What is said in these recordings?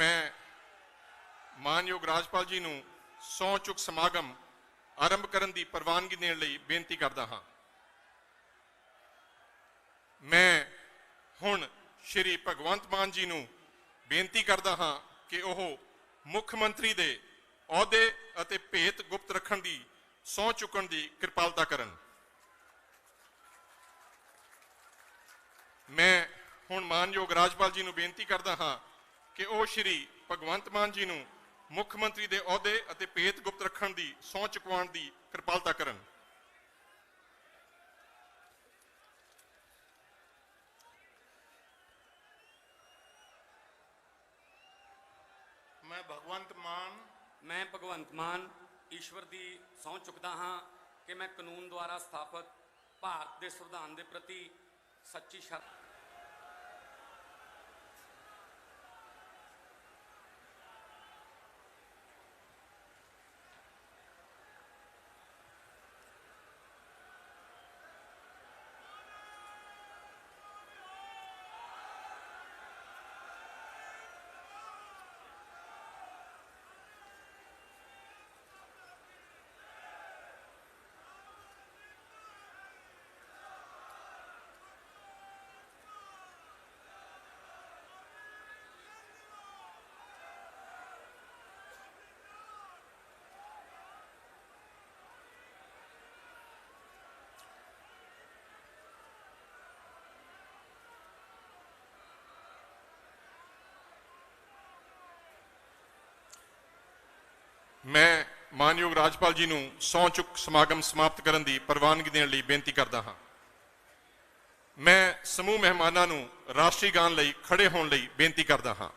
ਮੈਂ ਮਾਨਯੋਗ ਰਾਜਪਾਲ ਜੀ ਨੂੰ ਸਹੁੰ ਚੁੱਕ ਸਮਾਗਮ ਆਰੰਭ ਕਰਨ ਦੀ ਪ੍ਰਵਾਨਗੀ ਦੇਣ ਲਈ ਬੇਨਤੀ ਕਰਦਾ ਹਾਂ। ਮੈਂ ਹੁਣ ਸ਼੍ਰੀ ਭਗਵੰਤ ਮਾਨ ਜੀ ਨੂੰ ਬੇਨਤੀ ਕਰਦਾ ਹਾਂ ਕਿ ਉਹ ਮੁੱਖ ਮੰਤਰੀ ਦੇ ਅਹੁਦੇ ਅਤੇ ਭੇਤ ਗੁਪਤ ਰੱਖਣ ਦੀ ਸਹੁੰ ਚੁੱਕਣ ਦੀ ਕਿਰਪਾਲਤਾ ਕਰਨ। ਮੈਂ ਹੁਣ ਮਾਨਯੋਗ ਰਾਜਪਾਲ ਜੀ ਨੂੰ ਬੇਨਤੀ ਕਰਦਾ ਹਾਂ ਕਿ ਉਹ ਸ਼੍ਰੀ ਭਗਵੰਤ ਮਾਨ ਜੀ ਨੂੰ ਮੁੱਖ ਮੰਤਰੀ ਦੇ ਅਹੁਦੇ ਅਤੇ ਭੇਤ ਗੁਪਤ ਰੱਖਣ ਦੀ, ਸਹੁੰ ਚੁਕਵਾਉਣ ਦੀ ਕਿਰਪਾਲਤਾ ਕਰਨ। ਮੈਂ ਭਗਵੰਤ ਮਾਨ, ਮੈਂ ਭਗਵੰਤ ਮਾਨ ਈਸ਼ਵਰ ਦੀ ਸਹੁੰ ਚੁੱਕਦਾ ਹਾਂ ਕਿ ਮੈਂ ਕਾਨੂੰਨ ਦੁਆਰਾ ਸਥਾਪਿਤ ਭਾਰਤ ਦੇ ਸੰਵਿਧਾਨ ਦੇ ਪ੍ਰਤੀ ਸੱਚੀ ਸ਼ਰਤ ਮੈਂ ਮਾਨਯੋਗ ਰਾਜਪਾਲ ਜੀ ਨੂੰ ਸਹੁੰ ਚੁੱਕ ਸਮਾਗਮ ਸਮਾਪਤ ਕਰਨ ਦੀ ਪ੍ਰਵਾਨਗੀ ਦੇਣ ਲਈ ਬੇਨਤੀ ਕਰਦਾ ਹਾਂ। ਮੈਂ ਸਮੂਹ ਮਹਿਮਾਨਾਂ ਨੂੰ ਰਾਸ਼ਟਰੀ ਗਾਨ ਲਈ ਖੜੇ ਹੋਣ ਲਈ ਬੇਨਤੀ ਕਰਦਾ ਹਾਂ।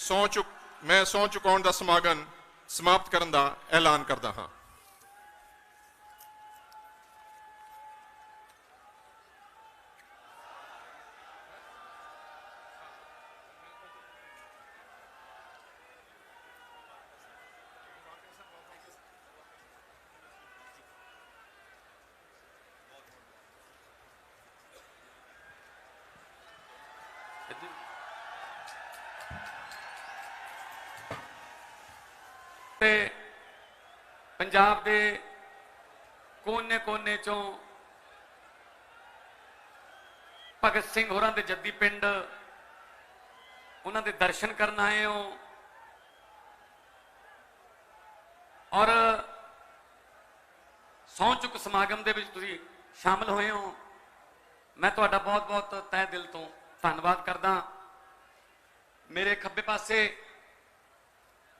ਮੈਂ ਸਹੁੰ ਚੁੱਕ ਮੈਂ ਸਹੁੰ ਚੁਕਾਉਣ ਦਾ ਸਮਾਗਮ ਸਮਾਪਤ ਕਰਨ ਦਾ ਐਲਾਨ ਕਰਦਾ ਹਾਂ। ਤੇ ਪੰਜਾਬ ਦੇ ਕੋਨੇ-ਕੋਨੇ ਚੋਂ ਭਗਤ ਸਿੰਘ ਹੋਰਾਂ ਦੇ ਜੱਦੀ ਪਿੰਡ, ਉਹਨਾਂ ਦੇ ਦਰਸ਼ਨ ਕਰਨ ਆਏ ਹੋ। ਔਰ ਸਹੁੰ ਚੁੱਕ ਸਮਾਗਮ ਦੇ ਵਿੱਚ ਤੁਸੀਂ ਸ਼ਾਮਲ ਹੋਏ ਹੋ। ਮੈਂ ਤੁਹਾਡਾ ਬਹੁਤ-ਬਹੁਤ ਤਹਿ ਦਿਲ ਤੋਂ ਧੰਨਵਾਦ ਕਰਦਾ। ਮੇਰੇ ਖੱਬੇ ਪਾਸੇ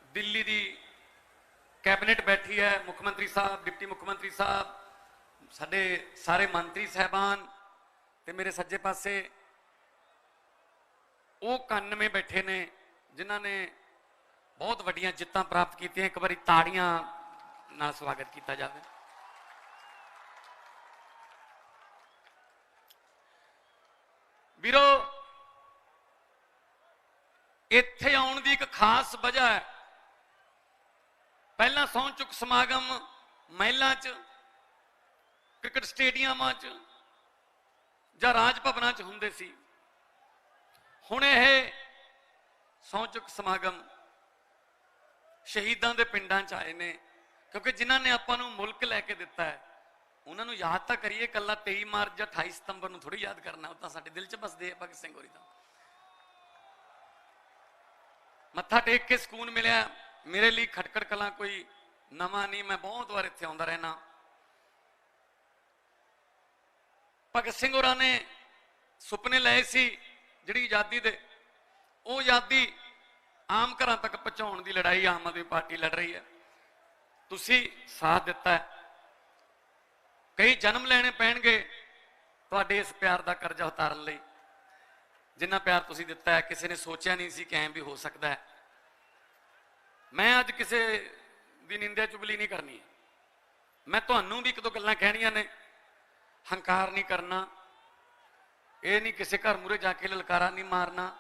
ਦਿੱਲੀ ਦੀ ਕੈਬਨਿਟ ਬੈਠੀ ਹੈ, ਮੁੱਖ ਮੰਤਰੀ ਸਾਹਿਬ, ਡਿਪਟੀ ਮੁੱਖ ਮੰਤਰੀ ਸਾਹਿਬ, ਸਾਡੇ ਸਾਰੇ ਮੰਤਰੀ ਸਹਿਬਾਨ ਤੇ ਮੇਰੇ ਸੱਜੇ ਪਾਸੇ ਉਹ 91 ਬੈਠੇ ਨੇ, ਜਿਨ੍ਹਾਂ ਨੇ ਬਹੁਤ ਵੱਡੀਆਂ ਜਿੱਤਾਂ ਪ੍ਰਾਪਤ ਕੀਤੀਆਂ। ਇੱਕ ਵਾਰੀ ਤਾੜੀਆਂ ਨਾਲ ਸਵਾਗਤ ਕੀਤਾ ਜਾਵੇ। ਵੀਰੋ, ਇੱਥੇ ਆਉਣ ਦੀ ਇੱਕ ਖਾਸ ਵਜ੍ਹਾ ਹੈ। ਪਹਿਲਾਂ ਸਹੁੰ ਚੁੱਕ ਸਮਾਗਮ ਮਹਿਲਾਂ 'ਚ, ਕ੍ਰਿਕਟ ਸਟੇਡੀਅਮਾਂ 'ਚ ਜਾਂ ਰਾਜ ਭਵਨਾਂ 'ਚ ਹੁੰਦੇ ਸੀ। ਹੁਣ ਇਹ ਸਹੁੰ ਚੁੱਕ ਸਮਾਗਮ ਸ਼ਹੀਦਾਂ ਦੇ ਪਿੰਡਾਂ 'ਚ ਆਏ ਨੇ, ਕਿਉਂਕਿ ਜਿਨ੍ਹਾਂ ਨੇ ਆਪਾਂ ਨੂੰ ਮੁਲਕ ਲੈ ਕੇ ਦਿੱਤਾ ਹੈ, ਉਹਨਾਂ ਨੂੰ ਯਾਦ ਤਾਂ ਕਰੀਏ ਕੱਲਾ 23 ਮਾਰਚ ਜਾਂ 28 ਸਤੰਬਰ ਨੂੰ ਥੋੜੀ ਯਾਦ ਕਰਨਾ, ਉਹ ਤਾਂ ਸਾਡੇ ਦਿਲ 'ਚ ਬਸਦੇ ਆ, ਭਗਤ ਸਿੰਘ ਹੋਰੀ ਦਾ ਮੱਥਾ ਟੇਕ ਕੇ ਸਕੂਨ ਮਿਲਿਆ। ਮੇਰੇ ਲਈ ਖਟਕੜ ਕਲਾਂ ਕੋਈ ਨਵਾਂ ਨਹੀਂ, ਮੈਂ ਬਹੁਤ ਵਾਰ ਇੱਥੇ ਆਉਂਦਾ ਰਹਿਣਾ ਭਗਤ ਸਿੰਘ ਹੋਰਾਂ ਨੇ ਸੁਪਨੇ ਲਏ ਸੀ ਜਿਹੜੀ ਆਜ਼ਾਦੀ ਦੇ। ਉਹ ਆਜ਼ਾਦੀ ਆਮ ਘਰਾਂ ਤੱਕ ਪਹੁੰਚਾਉਣ ਦੀ ਲੜਾਈ ਆਮ ਆਦਮੀ ਪਾਰਟੀ ਲੜ ਰਹੀ ਹੈ। ਤੁਸੀਂ ਸਾਥ ਦਿੱਤਾ ਹੈ। ਕਈ ਜਨਮ ਲੈਣੇ ਪੈਣਗੇ ਤੁਹਾਡੇ ਇਸ ਪਿਆਰ ਦਾ ਕਰਜ਼ਾ ਉਤਾਰਨ ਲਈ। ਜਿੰਨਾ ਪਿਆਰ ਤੁਸੀਂ ਦਿੱਤਾ ਹੈ, ਕਿਸੇ ਨੇ ਸੋਚਿਆ ਨਹੀਂ ਸੀ ਕਿ ਐਂ ਵੀ ਹੋ ਸਕਦਾ ਹੈ। ਮੈਂ ਅੱਜ ਕਿਸੇ ਦੀ ਨਿੰਦਿਆ ਚੁਗਲੀ ਨਹੀਂ ਕਰਨੀ। ਮੈਂ ਤੁਹਾਨੂੰ ਵੀ ਇੱਕ ਦੋ ਗੱਲਾਂ ਕਹਿਣੀਆਂ ਨੇ। ਹੰਕਾਰ ਨਹੀਂ ਕਰਨਾ। ਇਹ ਨਹੀਂ ਕਿਸੇ ਘਰ ਮੂਰੇ ਜਾ ਕੇ ਲਲਕਾਰਾ ਨਹੀਂ ਮਾਰਨਾ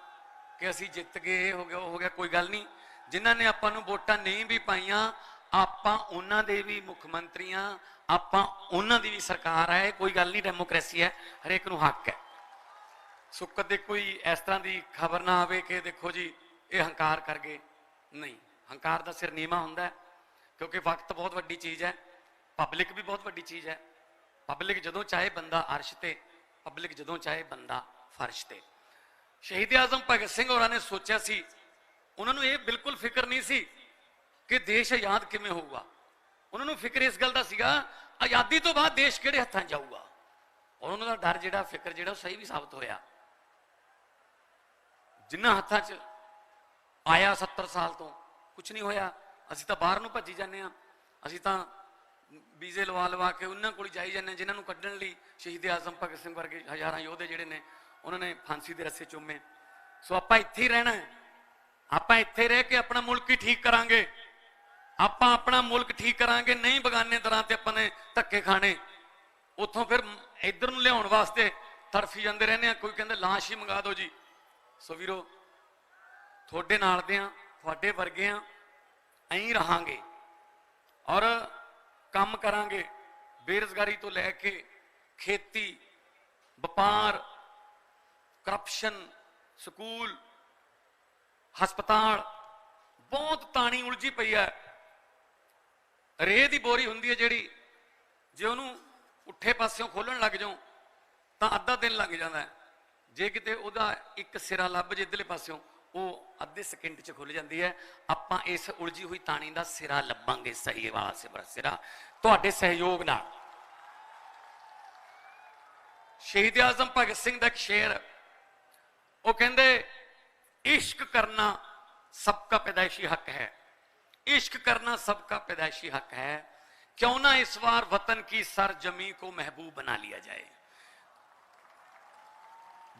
ਕਿ ਅਸੀਂ ਜਿੱਤ ਗਏ, ਇਹ ਹੋ ਗਿਆ, ਉਹ ਹੋ ਗਿਆ, ਕੋਈ ਗੱਲ ਨਹੀਂ। ਜਿਨ੍ਹਾਂ ਨੇ ਆਪਾਂ ਨੂੰ ਵੋਟਾਂ ਨਹੀਂ ਵੀ ਪਾਈਆਂ, ਆਪਾਂ ਉਹਨਾਂ ਦੇ ਵੀ ਮੁੱਖ ਮੰਤਰੀਆਂ, ਆਪਾਂ ਉਹਨਾਂ ਦੀ ਵੀ ਸਰਕਾਰ ਹੈ ਕੋਈ ਗੱਲ ਨਹੀਂ, ਡੈਮੋਕ੍ਰੇਸੀ ਹੈ, ਹਰੇਕ ਨੂੰ ਹੱਕ ਹੈ। ਸੋ ਕਦੇ ਕੋਈ ਇਸ ਤਰ੍ਹਾਂ ਦੀ ਖਬਰ ਨਾ ਆਵੇ ਕਿ ਦੇਖੋ ਜੀ, ਇਹ ਹੰਕਾਰ ਕਰ ਗਏ। ਨਹੀਂ। ਹੰਕਾਰ ਦਾ ਸਿਰ ਨੀਵਾ ਹੁੰਦਾ ਹੈ, ਕਿਉਂਕਿ ਵਕਤ ਬਹੁਤ ਵੱਡੀ ਚੀਜ਼ ਹੈ ਪਬਲਿਕ ਵੀ ਬਹੁਤ ਵੱਡੀ ਚੀਜ਼ ਹੈ। ਪਬਲਿਕ ਜਦੋਂ ਚਾਹੇ ਬੰਦਾ ਅਰਸ਼ ਤੇ ਪਬਲਿਕ ਜਦੋਂ ਚਾਹੇ ਬੰਦਾ ਫਰਸ਼ ਤੇ। ਸ਼ਹੀਦ ਆਜ਼ਮ ਭਗਤ ਸਿੰਘ ਹੋਰਾਂ ਨੇ ਸੋਚਿਆ ਸੀ, ਉਹਨਾਂ ਨੂੰ ਇਹ ਬਿਲਕੁਲ ਫਿਕਰ ਨਹੀਂ ਸੀ ਕਿ ਦੇਸ਼ ਆਜ਼ਾਦ ਕਿਵੇਂ ਹੋਊਗਾ। ਉਹਨਾਂ ਨੂੰ ਫਿਕਰ ਇਸ ਗੱਲ ਦਾ ਸੀਗਾ, ਆਜ਼ਾਦੀ ਤੋਂ ਬਾਅਦ ਦੇਸ਼ ਕਿਹੜੇ ਹੱਥਾਂ 'ਚ ਜਾਊਗਾ? ਔਰ ਉਹਨਾਂ ਦਾ ਡਰ ਜਿਹੜਾ, ਫਿਕਰ ਜਿਹੜਾ ਉਹ ਸਹੀ ਵੀ ਸਾਬਤ ਹੋਇਆ। ਜਿੰਨਾ ਹੱਥਾਂ 'ਚ ਆਇਆ 70 ਸਾਲ ਤੋਂ ਕੁਝ ਨਹੀਂ ਹੋਇਆ। ਅਸੀਂ ਤਾਂ ਬਾਹਰ ਨੂੰ ਭੱਜੀ ਜਾਂਦੇ ਆ ਅਸੀਂ ਤਾਂ ਵੀਜ਼ੇ ਲਵਾ ਲਵਾ ਕੇ ਉਹਨਾਂ ਕੋਲ ਜਾਈ ਜਾਂਦੇ ਹਾਂ, ਜਿਨ੍ਹਾਂ ਨੂੰ ਕੱਢਣ ਲਈ ਸ਼ਹੀਦ ਆਜ਼ਮ ਭਗਤ ਸਿੰਘ ਵਰਗੇ ਹਜ਼ਾਰਾਂ ਯੋਧੇ ਜਿਹੜੇ ਨੇ, ਉਹਨਾਂ ਨੇ ਫਾਂਸੀ ਦੇ ਰੱਸੇ ਚੁੰਮੇ। ਸੋ ਆਪਾਂ ਇੱਥੇ ਹੀ ਰਹਿਣਾ ਹੈ। ਆਪਾਂ ਇੱਥੇ ਰਹਿ ਕੇ ਆਪਣਾ ਮੁਲਕ ਹੀ ਠੀਕ ਕਰਾਂਗੇ। ਆਪਾਂ ਆਪਣਾ ਮੁਲਕ ਠੀਕ ਕਰਾਂਗੇ, ਨਹੀਂ ਬਗਾਨੇ ਤਰ੍ਹਾਂ ਤੇ ਆਪਾਂ ਨੇ ਧੱਕੇ ਖਾਣੇ। ਉੱਥੋਂ ਫਿਰ ਇੱਧਰ ਨੂੰ ਲਿਆਉਣ ਵਾਸਤੇ ਤਰਫੀ ਜਾਂਦੇ ਰਹਿੰਦੇ ਆ ਕੋਈ ਕਹਿੰਦਾ, ਲਾਸ਼ ਹੀ ਮੰਗਾ ਦਿਓ ਜੀ। ਸੋ ਵੀਰੋ, ਤੁਹਾਡੇ ਨਾਲ ਦੇ ਆ ਤੁਹਾਡੇ ਵਰਗੇ ਆ ਐਂ ਰਹਾਂਗੇ ਔਰ ਕੰਮ ਕਰਾਂਗੇ, ਬੇਰੁਜ਼ਗਾਰੀ ਤੋਂ ਲੈ ਕੇ ਖੇਤੀ, ਵਪਾਰ ਕਰਪਸ਼ਨ ਸਕੂਲ, ਹਸਪਤਾਲ, ਬਹੁਤ ਤਾਣੀ ਉਲਝੀ ਪਈ ਹੈ। ਰੇਹ ਦੀ ਬੋਰੀ ਹੁੰਦੀ ਹੈ ਜਿਹੜੀ, ਜੇ ਉਹਨੂੰ ਉੱਠੇ ਪਾਸਿਓਂ ਖੋਲਣ ਲੱਗ ਜਾਓ ਤਾਂ ਅੱਧਾ ਦਿਨ ਲੱਗ ਜਾਂਦਾ ਜੇ ਕਿਤੇ ਉਹਦਾ ਇੱਕ ਸਿਰਾ ਲੱਭ ਜੇ ਇਧਰਲੇ ਪਾਸਿਓਂ, ਉਹ ਅੱਧੇ ਸਕਿੰਟ 'ਚ ਖੁੱਲ ਜਾਂਦੀ ਹੈ ਆਪਾਂ ਇਸ ਉਲਝੀ ਹੋਈ ਤਾਣੀ ਦਾ ਸਿਰਾ ਲੱਭਾਂਗੇ ਸਹੀ ਵਾਲਾ ਸਿਰਾ ਸਿਰਾ ਤੁਹਾਡੇ ਸਹਿਯੋਗ ਨਾਲ ਸ਼ਹੀਦ ਆਜ਼ਮ ਭਗਤ ਸਿੰਘ ਦਾ ਇੱਕ ਸ਼ੇਰ ਉਹ ਕਹਿੰਦੇ इश्क करना सबका पैदाइशी हक है इश्क करना सबका पैदाइशी हक है क्यों ना इस बार वतन की सरजमी को महबूब बना लिया जाए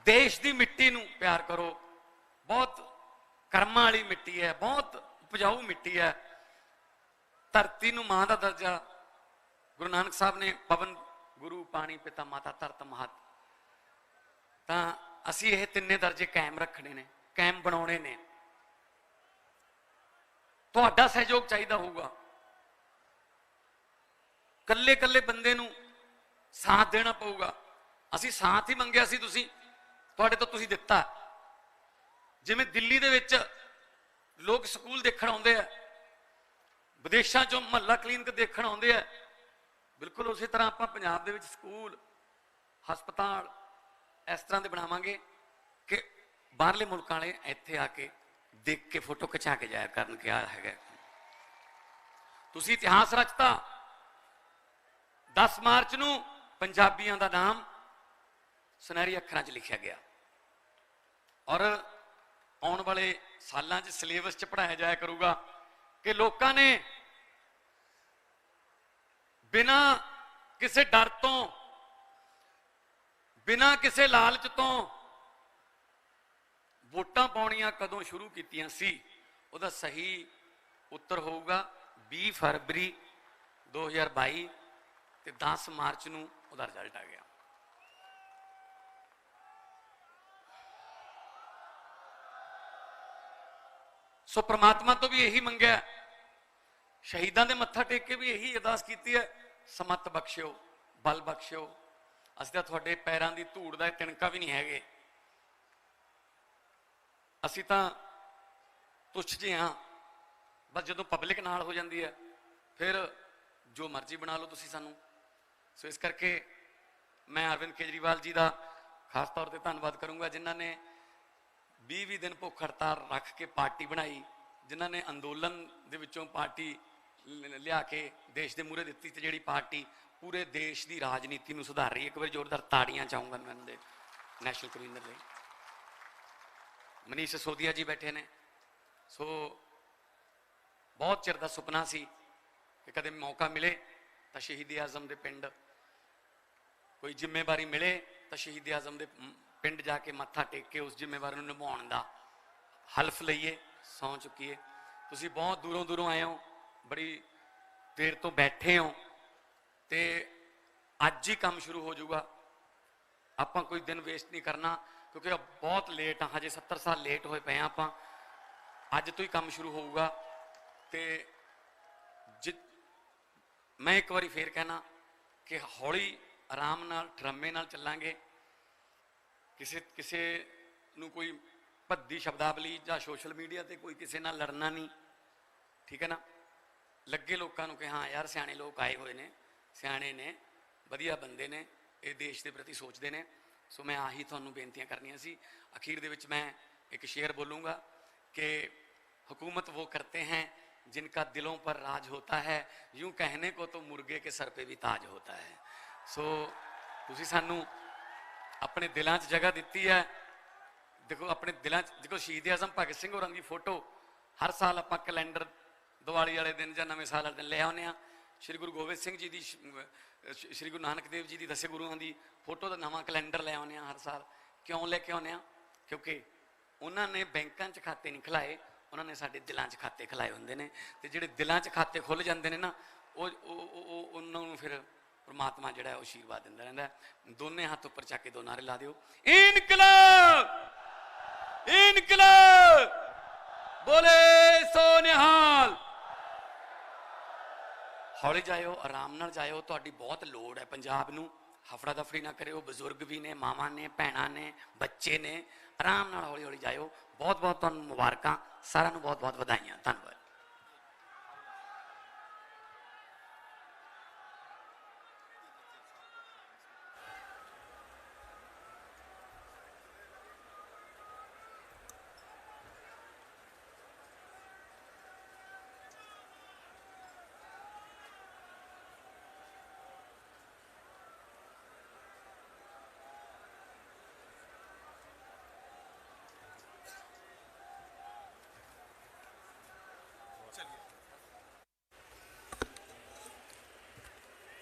ਦੇਸ਼ ਦੀ ਮਿੱਟੀ ਨੂੰ ਪਿਆਰ ਕਰੋ ਬਹੁਤ ਕਰਮਾਂ ਵਾਲੀ ਮਿੱਟੀ ਹੈ, ਬਹੁਤ ਉਪਜਾਊ ਮਿੱਟੀ ਹੈ। ਧਰਤੀ ਨੂੰ ਮਾਂ ਦਾ ਦਰਜਾ। ਗੁਰੂ ਨਾਨਕ ਸਾਹਿਬ ਨੇ ਪਵਨ ਗੁਰੂ ਪਾਣੀ ਪਿਤਾ ਮਾਤਾ ਧਰਤ ਮਹਤ। ਤਾਂ ਅਸੀਂ ਇਹ ਤਿੰਨੇ ਦਰਜੇ ਕਾਇਮ ਰੱਖਣੇ ਨੇ, ਕਾਇਮ ਬਣਾਉਣੇ ਨੇ। ਤੁਹਾਡਾ ਸਹਿਯੋਗ ਚਾਹੀਦਾ ਹੋਊਗਾ। ਕੱਲੇ ਕੱਲੇ ਬੰਦੇ ਨੂੰ ਸਾਥ ਦੇਣਾ ਪਊਗਾ। ਅਸੀਂ ਸਾਥ ਹੀ ਮੰਗਿਆ ਸੀ ਤੁਸੀਂ, ਤੁਹਾਡੇ ਤੋਂ ਤੁਸੀਂ ਦਿੱਤਾ। ਜਿਵੇਂ ਦਿੱਲੀ ਦੇ ਵਿੱਚ ਲੋਕ ਸਕੂਲ ਦੇਖਣ ਆਉਂਦੇ ਆ, ਵਿਦੇਸ਼ਾਂ ਚੋਂ ਮਹੱਲਾ ਕਲੀਨਿਕ ਦੇਖਣ ਆਉਂਦੇ ਆ, ਬਿਲਕੁਲ ਉਸੇ ਤਰ੍ਹਾਂ ਆਪਾਂ ਪੰਜਾਬ ਦੇ ਵਿੱਚ ਸਕੂਲ, ਹਸਪਤਾਲ ਇਸ ਤਰ੍ਹਾਂ ਦੇ ਬਣਾਵਾਂਗੇ ਕਿ ਬਾਹਰਲੇ ਮੁਲਕਾਂ ਵਾਲੇ ਇੱਥੇ ਆ ਕੇ ਦੇਖ ਕੇ ਫੋਟੋ ਖਿਚਾ ਕੇ ਜਾਇਆ ਕਰਨ ਕਿਹਾ ਹੈਗਾ। ਤੁਸੀਂ ਇਤਿਹਾਸ ਰਚਤਾ 10 ਮਾਰਚ ਨੂੰ ਪੰਜਾਬੀਆਂ ਦਾ ਨਾਮ ਸੁਨਹਿਰੀ ਅੱਖਰਾਂ 'ਚ ਲਿਖਿਆ ਗਿਆ। ਔਰ ਆਉਣ ਵਾਲੇ ਸਾਲਾਂ 'ਚ ਸਿਲੇਬਸ 'ਚ ਪੜਾਇਆ ਜਾਇਆ ਕਰੂਗਾ ਕਿ ਲੋਕਾਂ ਨੇ ਬਿਨਾਂ ਕਿਸੇ ਡਰ ਤੋਂ, ਬਿਨਾਂ ਕਿਸੇ ਲਾਲਚ ਤੋਂ ਵੋਟਾਂ ਪਾਉਣੀਆਂ ਕਦੋਂ ਸ਼ੁਰੂ ਕੀਤੀਆਂ ਸੀ? ਉਹਦਾ ਸਹੀ ਉੱਤਰ ਹੋਊਗਾ 20 ਫਰਵਰੀ 2022 ਤੇ 10 ਮਾਰਚ ਨੂੰ ਉਹਦਾ ਰਿਜ਼ਲਟ ਆ ਗਿਆ। ਸੋ ਪ੍ਰਮਾਤਮਾ ਤੋਂ ਵੀ ਇਹੀ ਮੰਗਿਆ ਸ਼ਹੀਦਾਂ ਦੇ ਮੱਥਾ ਟੇਕ ਕੇ ਵੀ ਇਹੀ ਅਰਦਾਸ ਕੀਤੀ ਹੈ, ਸਮਤ ਬਖਸ਼ਿਓ, ਬਲ ਬਖਸ਼ਿਓ। ਅਸੀਂ ਤਾਂ ਤੁਹਾਡੇ ਪੈਰਾਂ ਦੀ ਧੂੜ ਦਾ ਤਿਣਕਾ ਵੀ ਨਹੀਂ ਹੈਗੇ। ਅਸੀਂ ਤਾਂ ਤੁੱਛ ਜਿਹੇ ਹਾਂ, ਬਸ ਜਦੋਂ ਪਬਲਿਕ ਨਾਲ ਹੋ ਜਾਂਦੀ ਹੈ, ਫਿਰ ਜੋ ਮਰਜ਼ੀ ਬਣਾ ਲਓ ਤੁਸੀਂ ਸਾਨੂੰ। ਸੋ ਇਸ ਕਰਕੇ ਮੈਂ ਅਰਵਿੰਦ ਕੇਜਰੀਵਾਲ ਜੀ ਦਾ ਖਾਸ ਤੌਰ ਤੇ ਧੰਨਵਾਦ ਕਰੂੰਗਾ, ਜਿਨ੍ਹਾਂ ਨੇ 20-20 ਦਿਨ ਭੁੱਖ ਹੜਤਾਲ ਰੱਖ ਕੇ ਪਾਰਟੀ ਬਣਾਈ, ਜਿਨ੍ਹਾਂ ਨੇ ਅੰਦੋਲਨ ਦੇ ਵਿੱਚੋਂ ਪਾਰਟੀ ਲਿਆ ਕੇ ਦੇਸ਼ ਦੇ ਮੂਹਰੇ ਦਿੱਤੀ ਤੇ ਜਿਹੜੀ ਪਾਰਟੀ ਪੂਰੇ ਦੇਸ਼ ਦੀ ਰਾਜਨੀਤੀ ਨੂੰ ਸੁਧਾਰ ਰਹੀ ਹੈ। ਇੱਕ ਵਾਰੀ ਜ਼ੋਰਦਾਰ ਤਾੜੀਆਂ ਚਾਹੂੰਗਾ ਮੈਂ ਉਹਨਾਂ ਦੇ ਨੈਸ਼ਨਲ ਕਨਵੀਨਰ ਲਈ। ਮਨੀਸ਼ ਸੋਦੀਆ ਜੀ ਬੈਠੇ ਨੇ। ਸੋ ਬਹੁਤ ਚਿਰ ਦਾ ਸੁਪਨਾ ਸੀ ਕਿ ਕਦੇ ਮੌਕਾ ਮਿਲੇ ਤਾਂ ਸ਼ਹੀਦ ਆਜ਼ਮ ਦੇ ਪਿੰਡ, ਕੋਈ ਜ਼ਿੰਮੇਵਾਰੀ ਮਿਲੇ ਤਾਂ ਸ਼ਹੀਦ ਆਜ਼ਮ ਦੇ ਪਿੰਡ ਜਾ ਕੇ ਮੱਥਾ ਟੇਕ ਕੇ ਉਸ ਜ਼ਿੰਮੇਵਾਰੀ ਨੂੰ ਨਿਭਾਉਣ ਦਾ ਹਲਫ ਲਈਏ ਸੌਂ ਚੁੱਕੀਏ। ਤੁਸੀਂ ਬਹੁਤ ਦੂਰੋਂ ਦੂਰੋਂ ਆਏ ਹੋ, ਬੜੀ ਦੇਰ ਤੋਂ ਬੈਠੇ ਹੋ ਤੇ ਅੱਜ ਹੀ ਕੰਮ ਸ਼ੁਰੂ ਹੋ ਜਾਊਗਾ। ਆਪਾਂ ਕੋਈ ਦਿਨ ਵੇਸਟ ਨਹੀਂ ਕਰਨਾ, ਕਿਉਂਕਿ ਬਹੁਤ ਲੇਟ ਆ, ਹਜੇ 70 ਸਾਲ ਲੇਟ ਹੋਏ ਪਏ ਆ ਆਪਾਂ। ਅੱਜ ਤੋਂ ਹੀ ਕੰਮ ਸ਼ੁਰੂ ਹੋਊਗਾ ਤੇ ਜਿ ਮੈਂ ਇੱਕ ਵਾਰੀ ਫੇਰ ਕਹਿਣਾ ਕਿ ਹੌਲੀ ਆਰਾਮ ਨਾਲ, ਠਰਮੇ ਨਾਲ ਚੱਲਾਂਗੇ। ਕਿਸੇ ਕਿਸੇ ਨੂੰ ਕੋਈ ਭੱਦੀ ਸ਼ਬਦਾਵਲੀ ਜਾਂ ਸੋਸ਼ਲ ਮੀਡੀਆ ਤੇ ਕੋਈ ਕਿਸੇ ਨਾਲ ਲੜਨਾ ਨਹੀਂ ਠੀਕ ਹੈ ਨਾ ਲੱਗੇ ਲੋਕਾਂ ਨੂੰ ਕਿ ਹਾਂ ਯਾਰ ਸਿਆਣੇ ਲੋਕ ਆਏ ਹੋਏ ਨੇ ਸਿਆਣੇ ਨੇ ਵਧੀਆ ਬੰਦੇ ਨੇ ਇਹ ਦੇਸ਼ ਦੇ ਪ੍ਰਤੀ ਸੋਚਦੇ ਨੇ ਸੋ ਮੈਂ ਆਹੀ ਤੁਹਾਨੂੰ ਬੇਨਤੀਆਂ ਕਰਨੀਆਂ ਸੀ ਅਖੀਰ ਦੇ ਵਿੱਚ ਮੈਂ ਇੱਕ ਸ਼ੇਰ ਬੋਲੂੰਗਾ ਕਿ हुकूमत वो करते हैं जिनका दिलों पर राज होता है यूं कहने को तो मुर्गे के सर पे भी ताज होता है ਸੋ ਤੁਸੀਂ ਸਾਨੂੰ ਆਪਣੇ ਦਿਲਾਂ 'ਚ ਜਗ੍ਹਾ ਦਿੱਤੀ ਹੈ। ਦੇਖੋ, ਆਪਣੇ ਦਿਲਾਂ 'ਚ ਦੇਖੋ, ਸ਼ਹੀਦ ਆਜ਼ਮ ਭਗਤ ਸਿੰਘ ਹੋਰਾਂ ਦੀ ਫੋਟੋ ਹਰ ਸਾਲ ਆਪਾਂ ਕੈਲੰਡਰ ਦੀਵਾਲੀ ਵਾਲੇ ਦਿਨ ਜਾਂ ਨਵੇਂ ਸਾਲ ਵਾਲੇ ਦਿਨ ਲੈ ਆਉਂਦੇ ਆ ਸ਼੍ਰੀ ਗੁਰੂ ਗੋਬਿੰਦ ਸਿੰਘ ਜੀ ਦੀ ਸ਼੍ਰੀ ਗੁਰੂ ਨਾਨਕ ਦੇਵ ਜੀ ਦੀ ਦਸੇ ਗੁਰੂਆਂ ਦੀ ਫੋਟੋ ਦਾ ਨਵਾਂ ਕੈਲੰਡਰ ਲੈ ਆਉਂਦੇ ਆ ਹਰ ਸਾਲ। ਕਿਉਂ ਲੈ ਕੇ ਆਉਂਦੇ ਆ ਕਿਉਂਕਿ ਉਹਨਾਂ ਨੇ ਬੈਂਕਾਂ 'ਚ ਖਾਤੇ ਨਹੀਂ ਖਲਾਏ, ਉਹਨਾਂ ਨੇ ਸਾਡੇ ਦਿਲਾਂ 'ਚ ਖਾਤੇ ਖਲਾਏ ਹੁੰਦੇ ਨੇ। ਤੇ ਜਿਹੜੇ ਦਿਲਾਂ 'ਚ ਖਾਤੇ ਖੁੱਲ ਜਾਂਦੇ ਨੇ ਨਾ ਉਹ- ਉਹ ਉਹਨਾਂ ਨੂੰ ਫਿਰ ਪ੍ਰਮਾਤਮਾ ਜਿਹੜਾ ਉਹ ਆਸ਼ੀਰਵਾਦ ਦਿੰਦਾ ਰਹਿੰਦਾ ਦੋਨੇ ਹੱਥ ਉੱਪਰ ਚੱਕ ਕੇ ਦੋ ਨਾਰੇ ਲਾ ਦਿਓ। ਇਨਕਲਾਬ! ਇਨਕਲਾਬ! ਬੋਲੇ ਸੋ ਨਿਹਾਲ ਹੌਲੀ ਜਾਇਓ, ਆਰਾਮ ਨਾਲ ਜਾਇਓ। ਤੁਹਾਡੀ ਬਹੁਤ ਲੋੜ ਹੈ ਪੰਜਾਬ ਨੂੰ। ਹਫੜਾ ਦਫੜੀ ਨਾ ਕਰਿਓ। ਬਜ਼ੁਰਗ ਵੀ ਨੇ, ਮਾਵਾਂ ਨੇ, ਭੈਣਾਂ ਨੇ, ਬੱਚੇ ਨੇ। ਆਰਾਮ ਨਾਲ ਹੌਲੀ ਹੌਲੀ ਜਾਇਓ। ਬਹੁਤ ਬਹੁਤ ਤੁਹਾਨੂੰ ਮੁਬਾਰਕਾਂ। ਸਾਰਿਆਂ ਨੂੰ ਬਹੁਤ ਬਹੁਤ ਵਧਾਈਆਂ। ਧੰਨਵਾਦ।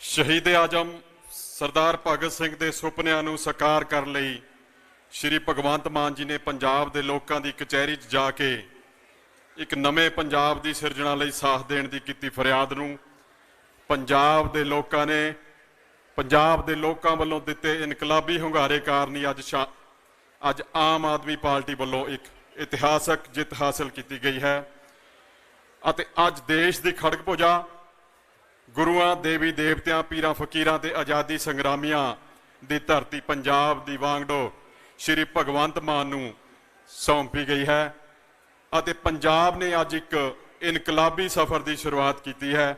ਸ਼ਹੀਦ ਆਜਮ ਸਰਦਾਰ ਭਗਤ ਸਿੰਘ ਦੇ ਸੁਪਨਿਆਂ ਨੂੰ ਸਾਕਾਰ ਕਰਨ ਲਈ ਸ਼੍ਰੀ ਭਗਵੰਤ ਮਾਨ ਜੀ ਨੇ ਪੰਜਾਬ ਦੇ ਲੋਕਾਂ ਦੀ ਕਚਹਿਰੀ 'ਚ ਜਾ ਕੇ ਇੱਕ ਨਵੇਂ ਪੰਜਾਬ ਦੀ ਸਿਰਜਣਾ ਲਈ ਸਾਥ ਦੇਣ ਦੀ ਕੀਤੀ ਫਰਿਆਦ ਨੂੰ ਪੰਜਾਬ ਦੇ ਲੋਕਾਂ ਨੇ, ਪੰਜਾਬ ਦੇ ਲੋਕਾਂ ਵੱਲੋਂ ਦਿੱਤੇ ਇਨਕਲਾਬੀ ਹੁੰਗਾਰੇ ਕਾਰਨ ਹੀ ਅੱਜ ਸ਼ਾ- ਅੱਜ ਆਮ ਆਦਮੀ ਪਾਰਟੀ ਵੱਲੋਂ ਇੱਕ ਇਤਿਹਾਸਕ ਜਿੱਤ ਹਾਸਲ ਕੀਤੀ ਗਈ ਹੈ ਅਤੇ ਅੱਜ ਦੇਸ਼ ਦੀ ਖੜਗ ਭੁਜਾ ਗੁਰੂਆਂ, ਦੇਵੀ ਦੇਵਤਿਆਂ, ਪੀਰਾਂ ਫਕੀਰਾਂ ਤੇ ਆਜ਼ਾਦੀ ਸੰਗਰਾਮੀਆਂ ਦੀ ਧਰਤੀ ਪੰਜਾਬ ਦੀ ਵਾਂਗਡੋ ਸ਼੍ਰੀ ਭਗਵੰਤ ਮਾਨ ਨੂੰ ਸੌਂਪੀ ਗਈ ਹੈ ਅਤੇ ਪੰਜਾਬ ਨੇ ਅੱਜ ਇੱਕ ਇਨਕਲਾਬੀ ਸਫ਼ਰ ਦੀ ਸ਼ੁਰੂਆਤ ਕੀਤੀ ਹੈ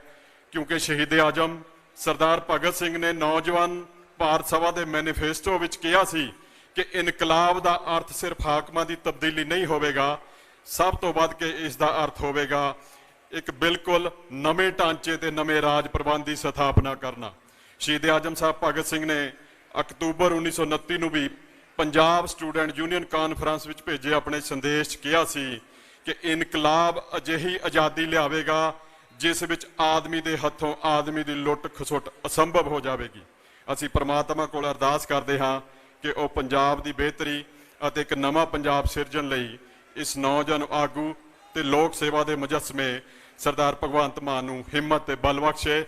ਕਿਉਂਕਿ ਸ਼ਹੀਦ ਆਜਮ ਸਰਦਾਰ ਭਗਤ ਸਿੰਘ ਨੇ ਨੌਜਵਾਨ ਭਾਰਤ ਸਭਾ ਦੇ ਮੈਨੀਫੈਸਟੋ ਵਿੱਚ ਕਿਹਾ ਸੀ ਕਿ ਇਨਕਲਾਬ ਦਾ ਅਰਥ ਸਿਰਫ ਹਾਕਮਾਂ ਦੀ ਤਬਦੀਲੀ ਨਹੀਂ ਹੋਵੇਗਾ, ਸਭ ਤੋਂ ਵੱਧ ਕੇ ਇਸ ਦਾ ਅਰਥ ਹੋਵੇਗਾ ਇੱਕ ਬਿਲਕੁਲ ਨਵੇਂ ਢਾਂਚੇ ਤੇ ਨਵੇਂ ਰਾਜ ਪ੍ਰਬੰਧ ਦੀ ਸਥਾਪਨਾ ਕਰਨਾ। ਸ਼ਹੀਦ ਆਜਮ ਸਾਹਿਬ ਭਗਤ ਸਿੰਘ ਨੇ ਅਕਤੂਬਰ 1929 ਨੂੰ ਵੀ ਪੰਜਾਬ ਸਟੂਡੈਂਟ ਯੂਨੀਅਨ ਕਾਨਫਰੰਸ ਵਿੱਚ ਭੇਜੇ ਆਪਣੇ ਸੰਦੇਸ਼ 'ਚ ਕਿਹਾ ਸੀ ਕਿ ਇਨਕਲਾਬ ਅਜਿਹੀ ਆਜ਼ਾਦੀ ਲਿਆਵੇਗਾ ਜਿਸ ਵਿੱਚ ਆਦਮੀ ਦੇ ਹੱਥੋਂ ਆਦਮੀ ਦੀ ਲੁੱਟ ਖਸੁੱਟ ਅਸੰਭਵ ਹੋ ਜਾਵੇਗੀ। ਅਸੀਂ ਪ੍ਰਮਾਤਮਾ ਕੋਲ ਅਰਦਾਸ ਕਰਦੇ ਹਾਂ ਕਿ ਉਹ ਪੰਜਾਬ ਦੀ ਬਿਹਤਰੀ ਅਤੇ ਇੱਕ ਨਵਾਂ ਪੰਜਾਬ ਸਿਰਜਣ ਲਈ ਇਸ ਨੌਜਵਾਨ ਆਗੂ ਤੇ ਲੋਕ ਸੇਵਾ ਦੇ ਮੁਜੱਸਮੇ ਸਰਦਾਰ ਭਗਵੰਤ ਮਾਨ ਨੂੰ ਹਿੰਮਤ ਤੇ ਬਲ ਬਖਸ਼ੇ।